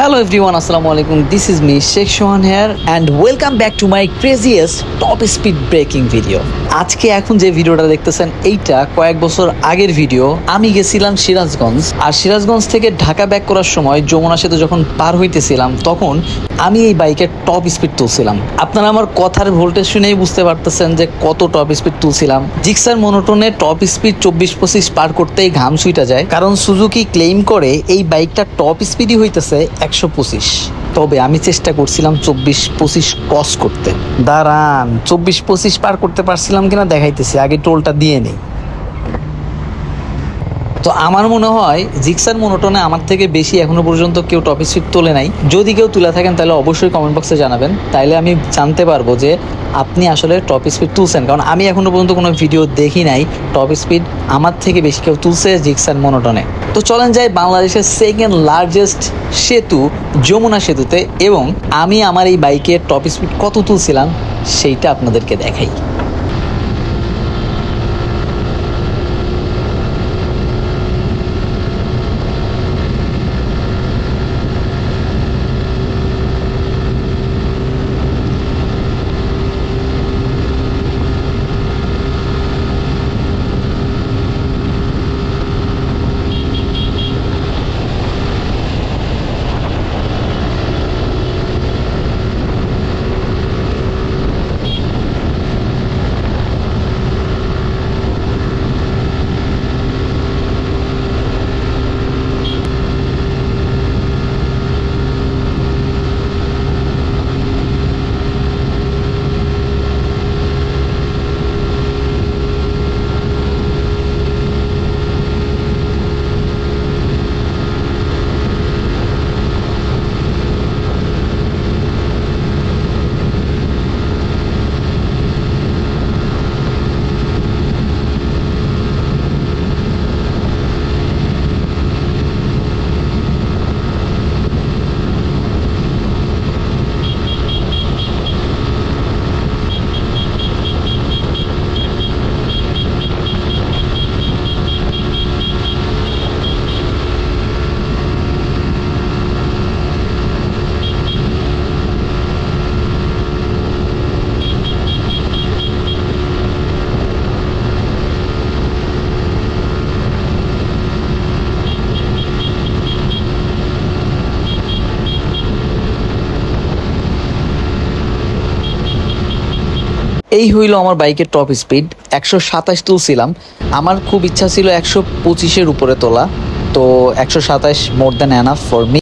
Hello everyone আসসালামু আলাইকুম this is me Sheikh Sohan here and welcome back to my craziest top speed breaking video আজকে এখন যে ভিডিওটা দেখতেছেন, এইটা কয়েক বছর আগের ভিডিও। আমি গেছিলাম সিরাজগঞ্জ, আর সিরাজগঞ্জ থেকে ঢাকা ব্যাক করার সময় যমুনা সেতু যখন পার হইতেছিলাম, তখন আমি এই বাইকের টপ স্পিড তুলছিলাম। আপনারা আমার কথার ভোল্টেজ শুনেই বুঝতে পারতেছেন যে কত টপ স্পিড তুলছিলাম। জিক্সার মনোটনে টপ স্পিড চব্বিশ পঁচিশ পার করতেই ঘাম সুইটা যায়। কারণ সুজুকি ক্লেম করে এই বাইকটা টপ স্পিডই হইতেছে একশো পঁচিশ। তবে আমি চেষ্টা করছিলাম চব্বিশ পঁচিশ ক্রস করতে। দাঁড়ান, চব্বিশ পঁচিশ পার করতে পারছিলাম কিনা দেখাইতেছি, আগে টোলটা দিয়ে নেই। তো আমার মনে হয় জিক্সার মনোটনে আমার থেকে বেশি এখনও পর্যন্ত কেউ টপ স্পিড তোলে নাই। যদি কেউ তুলে থাকেন, তাহলে অবশ্যই কমেন্ট বক্সে জানাবেন। তাইলে আমি জানতে পারব যে আপনি আসলে টপ স্পিড তুলছেন। কারণ আমি এখনও পর্যন্ত কোনো ভিডিও দেখি নাই টপ স্পিড আমার থেকে বেশি কেউ তুলছে জিক্সার মনোটনে। তো চলেন যাই বাংলাদেশের সেকেন্ড লার্জেস্ট সেতু, যমুনা সেতুতে। এবং আমি আমার এই বাইকের টপ স্পিড কত তুলছিলাম, সেইটা আপনাদেরকে দেখাই। এই হইল আমার বাইকের টপ স্পিড একশো সাতাশ তুলছিলাম। আমার খুব ইচ্ছা ছিল একশো পঁচিশের উপরে তোলা। তো একশো সাতাশ more than enough for me